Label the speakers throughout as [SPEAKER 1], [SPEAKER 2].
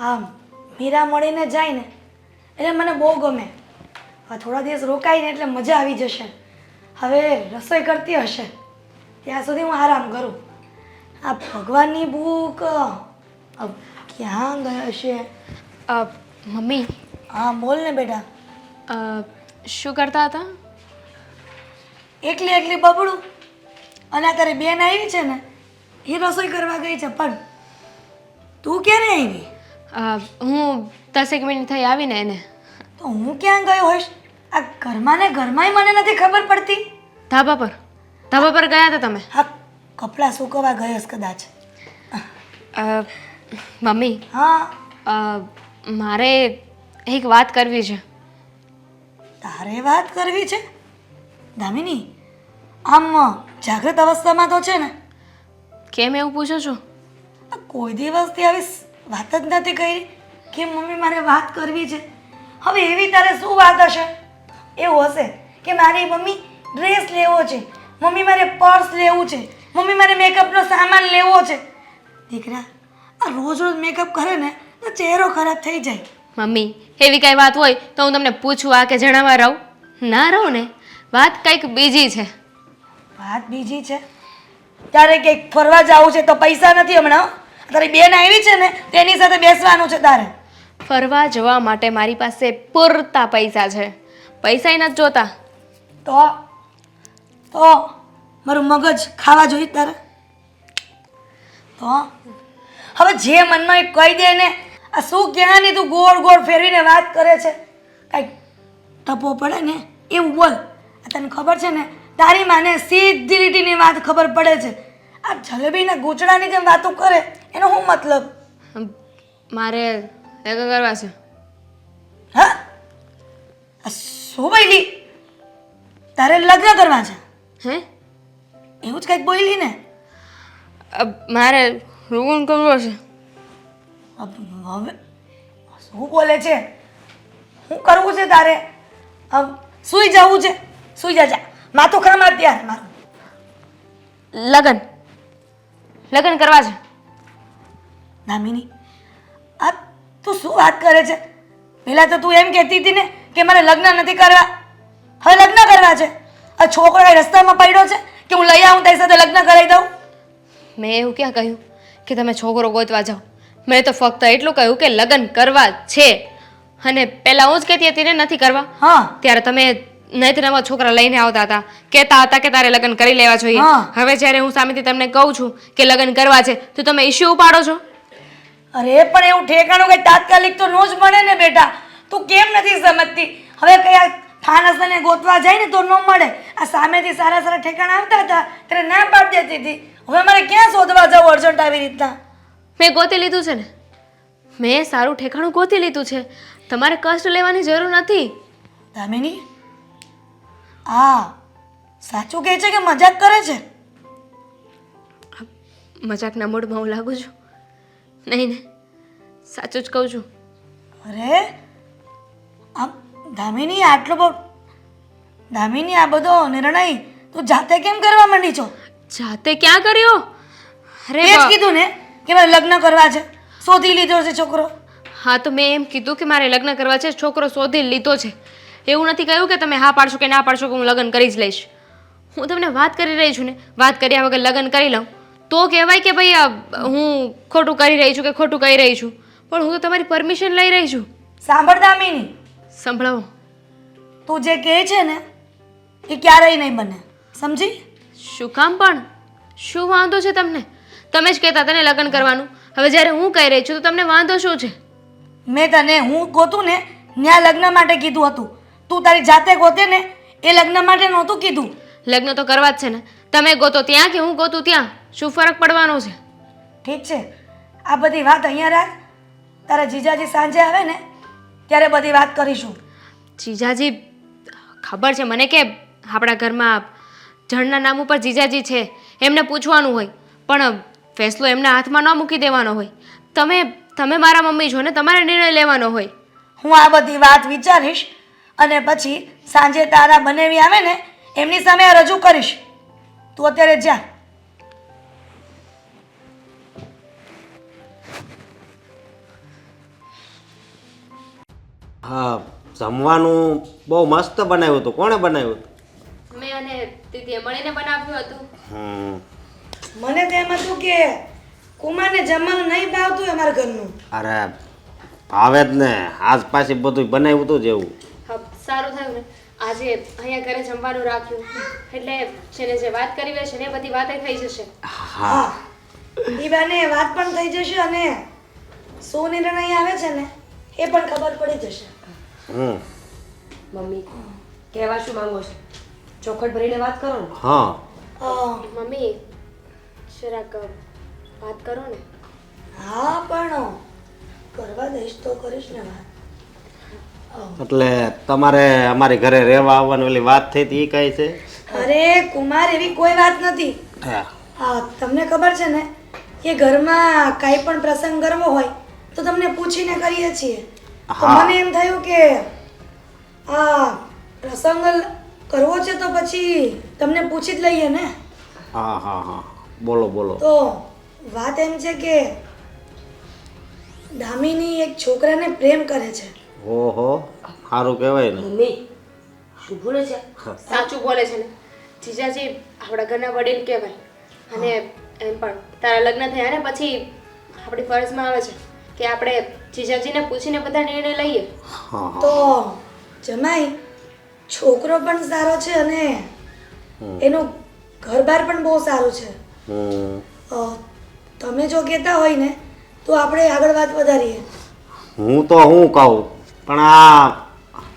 [SPEAKER 1] હા મીરા મળીને જાય ને એટલે મને બહુ ગમે. થોડા દિવસ રોકાઈને એટલે મજા આવી જશે. હવે રસોઈ કરતી હશે. ત્યાં સુધી હું આરામ કરું. આ ભગવાનની બુક ક્યાં ગયા હશે?
[SPEAKER 2] મમ્મી?
[SPEAKER 1] હા બોલ ને બેટા.
[SPEAKER 2] શું કરતા હતા?
[SPEAKER 1] એકલી એકલી બબડું. અને અત્યારે બેન આવી છે ને એ રસોઈ કરવા ગઈ છે. પણ તું ક્યારે આવી?
[SPEAKER 2] અ, હું દસેક મિનિટ થઈ આવીને એને.
[SPEAKER 1] તો હું ક્યાં ગયો હોઈશ? આ ઘરમાં ને ઘરમાંય મને નથી ખબર પડતી.
[SPEAKER 2] ધાબા પર. ધાબા પર ગયા હતા તમે?
[SPEAKER 1] હા કપડાં સૂકવવા ગયો કદાચ.
[SPEAKER 2] અ, મમ્મી
[SPEAKER 1] હા.
[SPEAKER 2] અ, મારે એક વાત કરવી છે.
[SPEAKER 1] તારે વાત કરવી છે? દામિની આમ જાગૃત અવસ્થામાં તો છે ને?
[SPEAKER 2] કેમ એવું પૂછો છો?
[SPEAKER 1] આ કોઈ દિવસથી આવી વાત જ નથી કરી કે મમ્મી મારે વાત કરવી છે. હવે એવી તારે શું વાત હશે? એવું હશે કે મારી મમ્મી ડ્રેસ લેવો છે. મમ્મી મારે પર્સ લેવું છે. મમ્મી મારે મેકઅપનો સામાન લેવો છે. દીકરા આ રોજ રોજ મેકઅપ કરે ને તો ચહેરો ખરાબ થઈ જાય.
[SPEAKER 2] મમ્મી એવી કાંઈ વાત હોય તો હું તમને પૂછવા કે જણાવવા રહું? ના રહું ને. વાત કંઈક બીજી છે.
[SPEAKER 1] વાત બીજી છે? તારે ક્યાંક ફરવા જવું છે તો પૈસા નથી હમણાં. તારી બેન આવી છે ને તેની સાથે બેસવાનું છે તારે.
[SPEAKER 2] ફરવા જવા માટે મારી પાસે પૂરતા પૈસા છે. પૈસા નથી જોતા.
[SPEAKER 1] તો તો મારું મગજ ખાવા જોઈએ તારે. તો હવે જે મનમાં એ કહી દે ને આ શું ક્યાં ની તું ગોળ ગોળ ફેરવીને વાત કરે છે? કાંઈક ટપો પડે ને એવું બોલ. આ તને ખબર છે ને તારી માને સીધી લીટીની વાત ખબર પડે છે. આ જલેબીના ગૂંચડાની જેમ વાતો કરે? એનો શું મતલબ?
[SPEAKER 2] મારે લગ્ન કરવા છે.
[SPEAKER 1] હા? આ શું બોલી તારે લગ્ન કરવા છે?
[SPEAKER 2] હે?
[SPEAKER 1] એવું જ કંઈક બોલી ને?
[SPEAKER 2] મારે લગ્ન કરવો છે.
[SPEAKER 1] અબ હવે શું બોલે છે? શું કરવું છે તારે? અબ સુઈ જવું છે. સુઈ જા જા. માથું ખરામાં અત્યારે મારું.
[SPEAKER 2] લગ્ન. લગ્ન કરવા છે
[SPEAKER 1] નામિની આ તું શું વાત કરે છે? પહેલાં તો તું એમ કહેતી હતી ને કે મારે લગ્ન નથી કરવા. હવે લગ્ન કરવા છે. આ છોકરો રસ્તામાં પડ્યો છે કે હું લઈ આવું તારી સાથે લગ્ન કરાવી દઉં?
[SPEAKER 2] મેં એવું ક્યાં કહ્યું કે તમે છોકરો ગોતવા જાઓ? મેં તો ફક્ત એટલું કહ્યું કે લગ્ન કરવા છે. અને પહેલાં હું જ કહેતી હતી ને નથી કરવા.
[SPEAKER 1] હા.
[SPEAKER 2] ત્યારે તમે નહીંતર નવા છોકરા લઈને આવતા હતા. કહેતા હતા કે તારે લગ્ન કરી લેવા જોઈએ.
[SPEAKER 1] હા.
[SPEAKER 2] હવે જ્યારે હું સામેથી તમને કહું છું કે લગ્ન કરવા છે તો તમે ઇશ્યુ ઉપાડો છો?
[SPEAKER 1] અરે પણ એવું ઠેકાણું કઈ તાત્કાલિક તો નો જ મળે ને બેટા. તું કેમ નથી સમજતી? હવે કયા થાનસને ગોતવા જાય ને તો ન મળે. આ સામેથી સારા સારા ઠેકાણા આવતા હતા ત્યારે ના પાડી દેતી હતી. હવે મારે ક્યાં શોધવા જવું અર્જન્ટ આવી રીતના?
[SPEAKER 2] મેં ગોતી લીધું છે ને. મેં સારું ઠેકાણું ગોતી લીધું છે. તમારે કષ્ટ લેવાની જરૂર નથી.
[SPEAKER 1] દામિની આ સાચું કહે છે કે મજાક કરે છે?
[SPEAKER 2] મજાકના મૂડમાં હું લાગુ છું. નહીં ને સાચું જ કહું છું.
[SPEAKER 1] અરે આમ દામિની આટલો બહુ દામિની આ બધો નિર્ણય તું જાતે કેમ કરવા માંડી છો?
[SPEAKER 2] જાતે ક્યાં કર્યો? અરે
[SPEAKER 1] એ જ
[SPEAKER 2] બા-
[SPEAKER 1] કીધું ને કે મારે લગ્ન કરવા છે શોધી લીધો છે છોકરો.
[SPEAKER 2] હા તો મેં એમ કીધું કે મારે લગ્ન કરવા છે છોકરો શોધી લીધો છે. એવું નથી કહ્યું કે તમે હા પાડશો કે ના પાડશો કે હું લગ્ન કરી જ લઈશ. હું તમને વાત કરી રહી છું ને વાત કર્યા વગર લગ્ન કરી લઉં. તો કહેવાય કે ભાઈ હું ખોટું કરી રહી છું કે ખોટું કહી રહી છું. પણ હું તો તમારી પરમિશન લઈ રહી છું.
[SPEAKER 1] સાંભળ દામિની.
[SPEAKER 2] સંભળાવો.
[SPEAKER 1] તું જે કહે છે ને એ ક્યારેય નહીં બને. સમજી?
[SPEAKER 2] શું કામ પણ? શું વાંધો છે તમને? તમે જ કહેતા તને લગ્ન કરવાનું. હવે જ્યારે હું કહી રહી છું તો તમને વાંધો શું છે?
[SPEAKER 1] મેં તને હું ગોતું ને ત્યાં લગ્ન માટે કીધું હતું. તું તારી જાતે ગોતે ને એ લગ્ન માટે નહોતું કીધું.
[SPEAKER 2] લગ્ન તો કરવા જ છે ને. તમે ગોતો ત્યાં કે હું ગોતું ત્યાં? શું ફરક પડવાનો છે?
[SPEAKER 1] ઠીક છે. આ બધી વાત અહીંયા રાખ. તારા જીજાજી સાંજે આવે ને ત્યારે બધી વાત કરીશું.
[SPEAKER 2] જીજાજી ખબર છે મને કે આપણા ઘરમાં જણના નામ ઉપર જીજાજી છે એમને પૂછવાનું હોય. પણ ફેસલો એમના હાથમાં ન મૂકી દેવાનો હોય. તમે તમે મારા મમ્મી છો ને તમારે નિર્ણય લેવાનો હોય.
[SPEAKER 1] હું આ બધી વાત વિચારીશ અને પછી સાંજે તારા બનેવી આવે ને એમની સામે આ રજૂ કરીશ. તું અત્યારે જા.
[SPEAKER 3] હા જમવાનું બહુ મસ્ત બનાવ્યું હતું. કોણે બનાવ્યું હતું?
[SPEAKER 2] મેં અને દીદીએ મળીને બનાવ્યું હતું.
[SPEAKER 3] હમ.
[SPEAKER 1] મને તો એમ હતું કે કુમારને જમવાનું નહીં ભાવતું અમારા ઘરનું.
[SPEAKER 3] અરે ભાવે જ ને. આજ પાછી બધું બનાવ્યું હતું જ એવું.
[SPEAKER 2] હા સારું થયું ને આજે અહીંયા ઘરે જમવાનું રાખ્યું. એટલે જેને જે વાત કરી હોય છે ને એ બધી વાતે થઈ જશે.
[SPEAKER 3] હા.
[SPEAKER 1] એ બાને વાત પણ થઈ જશે અને શું નિર્ણય આવે છે ને એ પણ ખબર પડી જશે.
[SPEAKER 3] હમ.
[SPEAKER 4] મમ્મી કહેવા શું માંગો છો? ચોખટ ભરીને વાત કરો ને.
[SPEAKER 3] હા.
[SPEAKER 2] મમ્મી જરાક વાત કરો ને.
[SPEAKER 1] હા પણ કરવા દઈશ તો કરીશ ને વાત.
[SPEAKER 3] એટલે તમારે અમારી ઘરે રહેવા આવવાની ઓલી વાત થઈ હતી એ કઈ છે?
[SPEAKER 1] અરે કુમાર એવી કોઈ વાત નથી.
[SPEAKER 3] હા.
[SPEAKER 1] તમને ખબર છે ને કે ઘરમાં કાંઈ પણ પ્રસંગ કરવો હોય તો તમને પૂછીને કરીએ છીએ. તો મને એમ થયું કે આ પ્રસંગ કરવો છે તો પછી તમને પૂછી જ લઈએ ને.
[SPEAKER 3] હા હા હા. બોલો બોલો.
[SPEAKER 1] તો વાત એમ છે કે દામિની એક છોકરાને પ્રેમ કરે છે.
[SPEAKER 3] ઓહો સારું કહેવાય ને.
[SPEAKER 4] મમ્મી શું બોલે છે?
[SPEAKER 2] સાચું બોલે છે ને. જીજાજી આપણા ઘરના વડીલ કહેવાય. અને એમ પણ તારા લગ્ન થયા ને પછી આપણી ફરજમાં આવે છે કે આપણે જીજાજીને પૂછીને બધા નિર્ણય લઈએ.
[SPEAKER 1] તો જમાઈ છોકરો પણ સારો છે અને એનું ઘર-બાર પણ બહુ સારું છે.
[SPEAKER 3] હમ.
[SPEAKER 1] અ, તમે જો કહેતા હોય ને તો આપણે આગળ વાત વધારીએ.
[SPEAKER 3] હું તો હું કહું. પણ આ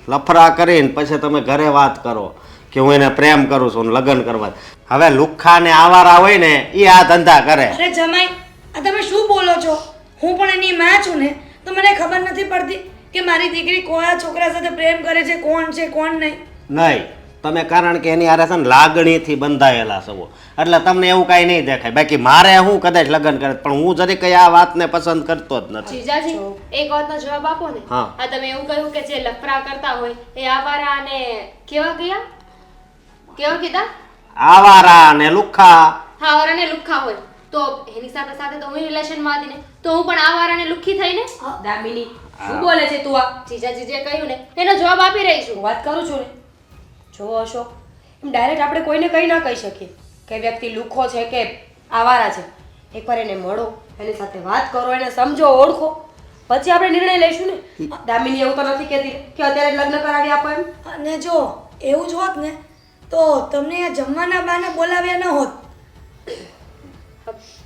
[SPEAKER 3] લફરા કરીને પછી તમે ઘરે વાત કરો કે હું એને પ્રેમ કરું છું ને લગ્ન કરવા. હવે લુખ્ખા ને આવારા હોય ને એ આ ધંધા કરે.
[SPEAKER 1] અરે જમાઈ આ તમે શું બોલો છો? હું પણ એની માં છું ને તો મને ખબર નથી પડતી કે મારી દીકરી કોયા છોકરા સાથે પ્રેમ કરે છે કોણ છે કોણ નહીં.
[SPEAKER 3] નહીં. તમે કારણ કે એની હારે છે ને લાગણીથી બંધાયેલા છો એટલે તમને એવું કાંઈ નહીં દેખાય. બાકી મારે હું કદાચ લગ્ન કરે પણ હું જરી કઈ આ વાતને પસંદ કરતો જ નથી.
[SPEAKER 2] જીજાજી એક વાતનો જવાબ આપો ને.
[SPEAKER 3] હા.
[SPEAKER 2] તમે એવું કહ્યું કે જે લફરા કરતા હોય એ આવારા અને કેવા ગયા? કેવા કીધા?
[SPEAKER 3] આવારા અને લુખ્ખા
[SPEAKER 2] હા ઓર ને લુખ્ખા હોય. તો એની સાથે સાથે તો હું રિલેશનમાં હતી ને તો હું પણ આવારા ને લુખી થઈ ને?
[SPEAKER 4] દામિની શું બોલે છે તું આ?
[SPEAKER 2] જીજાજી જે કહ્યું ને એનો જવાબ આપી રહી છું.
[SPEAKER 4] હું વાત કરું છું ને? જો અશોક. એમ ડાયરેક્ટ આપણે કોઈને કંઈ ના કહી શકીએ કે વ્યક્તિ લુખો છે કે આવારા છે. એકવાર એને મળો એની સાથે વાત કરો એને સમજો ઓળખો. પછી આપણે નિર્ણય લઈશું ને. દામિની એવું તો નથી કહેતી કે અત્યારે લગ્ન કરાવી આપો એમ.
[SPEAKER 1] અને જો એવું જ હોત ને તો તમને આ જમવાના બાને બોલાવ્યા ન હોત.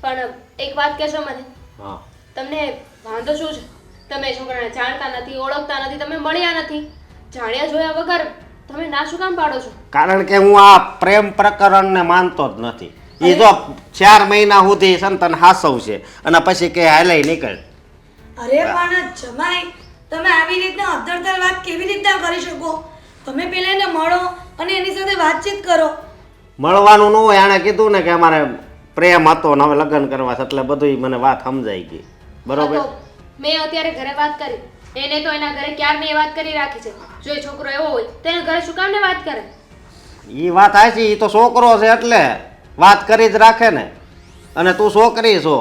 [SPEAKER 2] પણ એક વાત કહેશો મને.
[SPEAKER 3] હા.
[SPEAKER 2] તમને વાંધો શું છે? તમે છોકરાને જાણતા નથી ઓળખતા નથી તમે મળ્યા નથી. જાણ્યા જોયા વગર તમે ના શું કામ પાડો છો?
[SPEAKER 3] કારણ કે હું આ પ્રેમ પ્રકરણને માનતો જ નથી. એ જો ચાર મહિના સુધી સંતન હાસવ છે અને પછી કે હાલે નીકળ.
[SPEAKER 1] અરે પણ જમાઈ તમે આવી રીતના અધરતર વાત કેવી રીતના કરી શકો? તમે પેલા એને મળો અને એની સાથે વાતચીત કરો.
[SPEAKER 3] મળવાનું ન હોય એણે કીધું ને કે અમારે પ્રેમ હતો ને હવે લગ્ન કરવા છે એટલે બધું મને વાત સમજાઈ ગઈ. બરોબર?
[SPEAKER 2] મેં અત્યારે ઘરે વાત કરી. એને તો એના ઘરે ક્યારની એ વાત કરી રાખી છે? જો એ છોકરો એવો હોય તેના ઘરે શું કામ ને વાત કરે?
[SPEAKER 3] એ વાત હાચી એ તો છોકરો છે એટલે વાત કરી જ રાખે ને. અને તું છોકરી છો.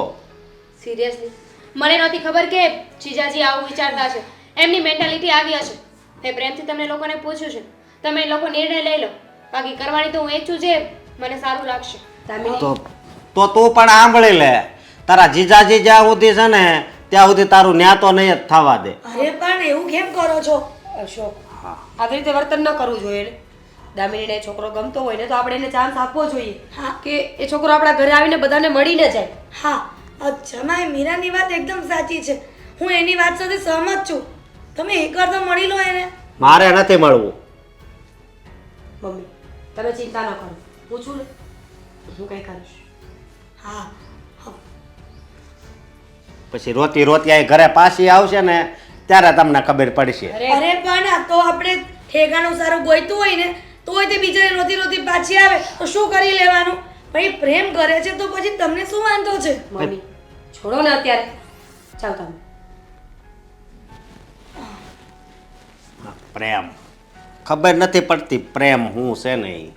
[SPEAKER 2] સિરિયસલી મને નહોતી ખબર કે જીજાજી આવું વિચારતા છે એમની મેન્ટાલિટી આવી હશે. મેં પ્રેમથી તમને લોકોને પૂછ્યું છે. તમે લોકો નિર્ણય લઈ લો. બાકી કરવાની તો હું એ છે છું જે મને સારું લાગશે.
[SPEAKER 3] તો તો તું પણ આંબળી લે. તારા જીજાજી જ્યાં સુધી છે ને ત્યાં સુધી તારું ન્યા તો નહીં જ થવા દે.
[SPEAKER 1] અરે પણ એવું કેમ કરો છો?
[SPEAKER 4] અશોક આવી રીતે વર્તન ન કરવું જોઈએ. દામિનીને છોકરો ગમતો હોય ને તો આપણે એને ચાન્સ આપવો જોઈએ
[SPEAKER 1] હા.
[SPEAKER 4] કે એ છોકરો આપણા ઘરે આવીને બધાને મળીને જાય.
[SPEAKER 1] હા. અચ્છા જમાઈ મીરાની વાત એકદમ સાચી છે. હું એની વાત સાથે સહમત છું. તમે એકવાર તો મળી લો એને.
[SPEAKER 3] મારે નથી મળવું.
[SPEAKER 4] મમ્મી તમે ચિંતા ન કરો. હું છું ને. હું કંઈ કરીશ.
[SPEAKER 1] હા.
[SPEAKER 3] પછી રોતી રોતી આ ઘરે પાછી આવશે ને ત્યારે તમને ખબર પડશે.
[SPEAKER 4] અરે
[SPEAKER 1] પણ તો આપણે ઠેકાણું સારું ગોઈતું હોય ને તોય તે બિચારી રોતી રોતી પાછી આવે તો શું કરી લેવાનું? ભાઈ પ્રેમ કરે છે તો પછી તમને શું વાંધો છે?
[SPEAKER 4] મમ્મી છોડો ને અત્યારે. ચાલ તમે.
[SPEAKER 3] પ્રેમ. ખબર નથી પડતી પ્રેમ હું છે નહીં